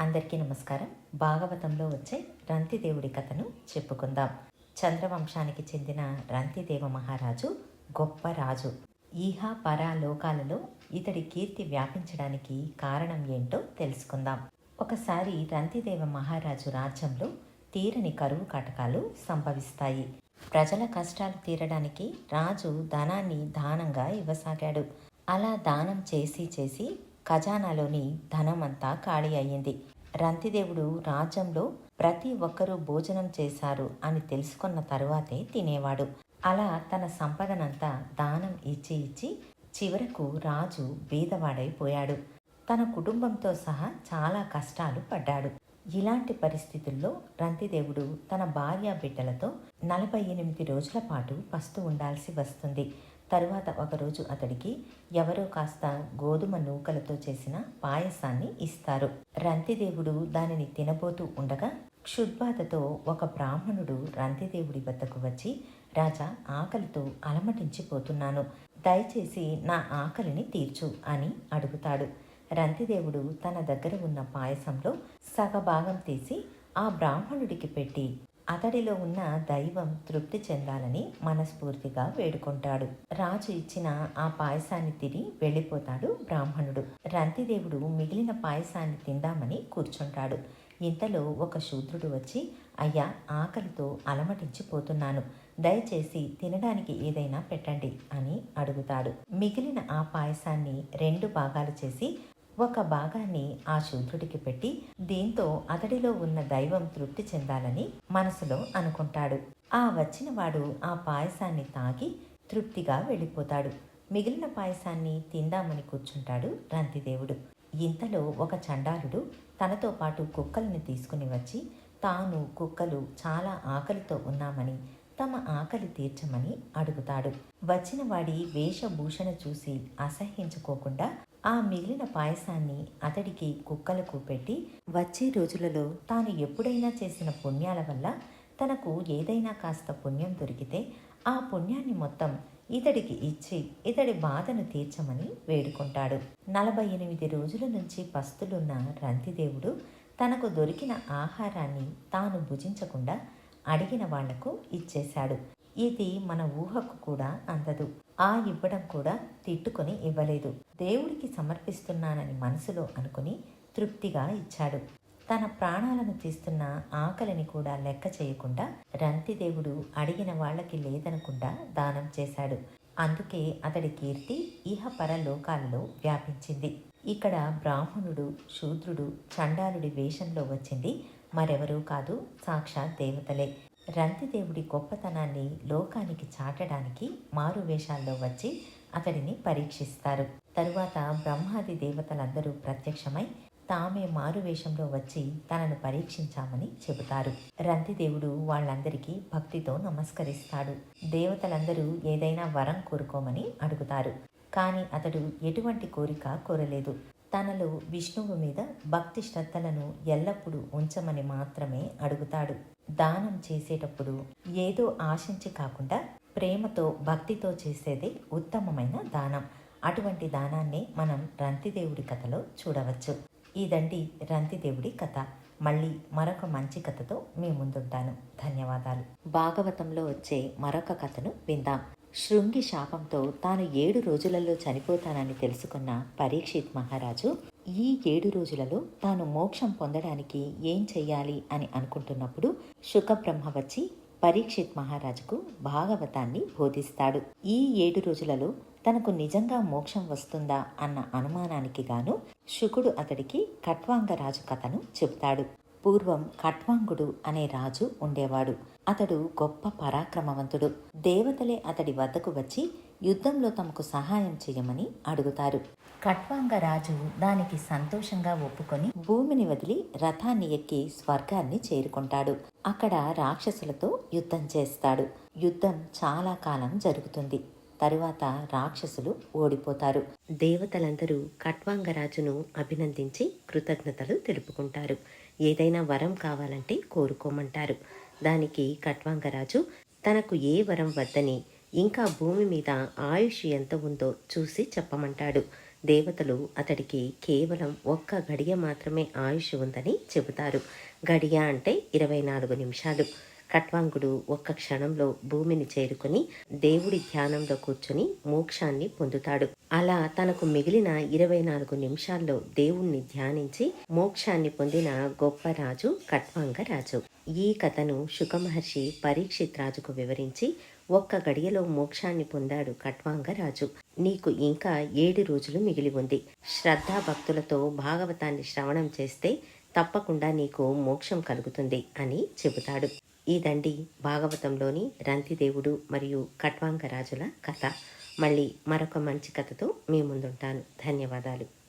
అందరికీ నమస్కారం. భాగవతంలో వచ్చే రంతిదేవుడి కథను చెప్పుకుందాం. చంద్రవంశానికి చెందిన రంతిదేవ మహారాజు గొప్ప రాజు. ఈహా పరా లోకాలలో ఇతడి కీర్తి వ్యాపించడానికి కారణం ఏంటో తెలుసుకుందాం. ఒకసారి రంతిదేవ మహారాజు రాజ్యంలో తీరని కరువు కటకాలు సంభవిస్తాయి. ప్రజల కష్టాలు తీరడానికి రాజు ధనాన్ని దానంగా ఇవ్వసాగాడు. అలా దానం చేసి చేసి ఖజానాలోని ధనమంతా ఖాళీ అయ్యింది. రంతిదేవుడు రాజ్యంలో ప్రతి ఒక్కరూ భోజనం చేశారు అని తెలుసుకున్న తరువాతే తినేవాడు. అలా తన సంపదనంతా దానం ఇచ్చి ఇచ్చి చివరకు రాజు బీదవాడైపోయాడు తన కుటుంబంతో సహా చాలా కష్టాలు పడ్డాడు. ఇలాంటి పరిస్థితుల్లో రంతిదేవుడు తన భార్య బిడ్డలతో నలభై ఎనిమిది రోజుల పాటు పస్తు ఉండాల్సి వస్తుంది. తరువాత ఒకరోజు అతడికి ఎవరో కాస్త గోధుమ నూకలతో చేసిన పాయసాన్ని ఇస్తారు. రంతిదేవుడు దానిని తినబోతూ ఉండగా క్షుద్బాధతో ఒక బ్రాహ్మణుడు రంతిదేవుడి వద్దకు వచ్చి రాజా ఆకలితో అలమటించిపోతున్నాను. దయచేసి నా ఆకలిని తీర్చు అని అడుగుతాడు. రంతిదేవుడు తన దగ్గర ఉన్న పాయసంలో సగభాగం తీసి ఆ బ్రాహ్మణుడికి పెట్టి అతడిలో ఉన్న దైవం తృప్తి చెందాలని మనస్ఫూర్తిగా వేడుకుంటాడు. రాజు ఇచ్చిన ఆ పాయసాన్ని తిని వెళ్ళిపోతాడు బ్రాహ్మణుడు. రంతిదేవుడు మిగిలిన పాయసాన్ని తిందామని కూర్చుంటాడు. ఇంతలో ఒక శూద్రుడు వచ్చి అయ్యా ఆకలితో అలమటించిపోతున్నాను. దయచేసి తినడానికి ఏదైనా పెట్టండి అని అడుగుతాడు. మిగిలిన ఆ పాయసాన్ని రెండు భాగాలు చేసి ఒక భాగాన్ని ఆ శూద్రుడికి పెట్టి దీంతో అతడిలో ఉన్న దైవం తృప్తి చెందాలని మనసులో అనుకుంటాడు. ఆ వచ్చిన వాడు ఆ పాయసాన్ని తాగి తృప్తిగా వెళ్ళిపోతాడు. మిగిలిన పాయసాన్ని తిందామని కూర్చుంటాడు రంతిదేవుడు. ఇంతలో ఒక చండాలుడు తనతో పాటు కుక్కల్ని తీసుకుని వచ్చి తాను కుక్కలు చాలా ఆకలితో ఉన్నామని తమ ఆకలి తీర్చమని అడుగుతాడు. వచ్చిన వాడి వేషభూషణ చూసి అసహ్యించుకోకుండా ఆ మిగిలిన పాయసాన్ని అతడికి కుక్కలకు పెట్టి వచ్చే రోజులలో తాను ఎప్పుడైనా చేసిన పుణ్యాల వల్ల తనకు ఏదైనా కాస్త పుణ్యం దొరికితే ఆ పుణ్యాన్ని మొత్తం ఇతడికి ఇచ్చి ఇతడి బాధను తీర్చమని వేడుకుంటాడు. నలభై ఎనిమిది రోజుల నుంచి పస్తులున్న రంతిదేవుడు తనకు దొరికిన ఆహారాన్ని తాను భుజించకుండా అడిగిన వాళ్ళకు ఇచ్చేశాడు. ఇది మన ఊహకు కూడా అందదు. ఆ ఇవ్వడం కూడా తిట్టుకొని ఇవ్వలేదు. దేవుడికి సమర్పిస్తున్నానని మనసులో అనుకుని తృప్తిగా ఇచ్చాడు. తన ప్రాణాలను తీస్తున్న ఆకలిని కూడా లెక్క చేయకుండా రంతిదేవుడు అడిగిన వాళ్ళకి లేదనకుండా దానం చేశాడు. అందుకే అతడి కీర్తి ఇహపర లోకాలలో వ్యాపించింది. ఇక్కడ బ్రాహ్మణుడు శూద్రుడు చండాలుడి వేషంలో వచ్చింది మరెవరూ కాదు సాక్షాత్ దేవతలే. రంతిదేవుడి గొప్పతనాన్ని లోకానికి చాటడానికి మారు వేషాల్లో వచ్చి అతడిని పరీక్షిస్తారు. తరువాత బ్రహ్మాది దేవతలందరూ ప్రత్యక్షమై తామే మారు వేషంలో వచ్చి తనను పరీక్షించామని చెబుతారు. రంతిదేవుడు వాళ్ళందరికీ భక్తితో నమస్కరిస్తాడు. దేవతలందరూ ఏదైనా వరం కోరుకోమని అడుగుతారు. కానీ అతడు ఎటువంటి కోరిక కోరలేదు. తనలో విష్ణువు మీద భక్తి శ్రద్ధలను ఎల్లప్పుడూ ఉంచమని మాత్రమే అడుగుతాడు. దానం చేసేటప్పుడు ఏదో ఆశించి కాకుండా ప్రేమతో భక్తితో చేసేదే ఉత్తమమైన దానం. అటువంటి దానాన్ని మనం రంతిదేవుడి కథలో చూడవచ్చు. ఇదండి రంతిదేవుడి కథ. మళ్ళీ మరొక మంచి కథతో మీ ముందుంటాను. ధన్యవాదాలు. భాగవతంలో వచ్చే మరొక కథను విందాం. శృంగి శాపంతో తాను ఏడు రోజులలో చనిపోతానని తెలుసుకున్న పరీక్షిత్ మహారాజు ఈ ఏడు రోజులలో తాను మోక్షం పొందడానికి ఏం చెయ్యాలి అని అనుకుంటున్నప్పుడు శుకబ్రహ్మ వచ్చి పరీక్షిత్ మహారాజుకు భాగవతాన్ని బోధిస్తాడు. ఈ ఏడు రోజులలో తనకు నిజంగా మోక్షం వస్తుందా అన్న అనుమానానికి గాను శుకుడు అతడికి కట్వాంగరాజు కథను చెబుతాడు. పూర్వం ఖట్వాంగుడు అనే రాజు ఉండేవాడు. అతడు గొప్ప పరాక్రమవంతుడు. దేవతలే అతడి వద్దకు వచ్చి యుద్ధంలో తమకు సహాయం చేయమని అడుగుతారు. కట్వాంగ రాజు దానికి సంతోషంగా ఒప్పుకొని భూమిని వదిలి రథాన్ని ఎక్కి స్వర్గాన్ని చేరుకుంటాడు. అక్కడ రాక్షసులతో యుద్ధం చేస్తాడు. యుద్ధం చాలా కాలం జరుగుతుంది. తరువాత రాక్షసులు ఓడిపోతారు. దేవతలందరూ ఖట్వాంగరాజును అభినందించి కృతజ్ఞతలు తెలుపుకుంటారు. ఏదైనా వరం కావాలంటే కోరుకోమంటారు. దానికి కట్వాంగరాజు తనకు ఏ వరం వద్దని ఇంకా భూమి మీద ఆయుష్ ఎంత ఉందో చూసి చెప్పమంటాడు. దేవతలు అతడికి కేవలం ఒక్క గడియ మాత్రమే ఆయుష్ ఉందని చెబుతారు. గడియ అంటే ఇరవై నాలుగు నిమిషాలు. కట్వాంగుడు ఒక్క క్షణంలో భూమిని చేరుకుని దేవుడి ధ్యానంలో కూర్చుని మోక్షాన్ని పొందుతాడు. అలా తనకు మిగిలిన ఇరవై నాలుగు నిమిషాల్లో దేవుణ్ణి ధ్యానించి మోక్షాన్ని పొందిన గొప్ప రాజు కట్వాంగ రాజు. ఈ కథను శుకమహర్షి పరీక్షిత్ రాజుకు వివరించి ఒక్క గడియలో మోక్షాన్ని పొందాడు కట్వాంగ రాజు. నీకు ఇంకా ఏడు రోజులు మిగిలి ఉంది. శ్రద్ధా భక్తులతో భాగవతాన్ని శ్రవణం చేస్తే తప్పకుండా నీకు మోక్షం కలుగుతుంది అని చెబుతాడు. ఈ దండి భాగవతంలోని రంతిదేవుడు మరియు కట్వాంగ రాజుల కథ. మళ్ళీ మరొక మంచి కథతో మీ ముందుంటాను. ధన్యవాదాలు.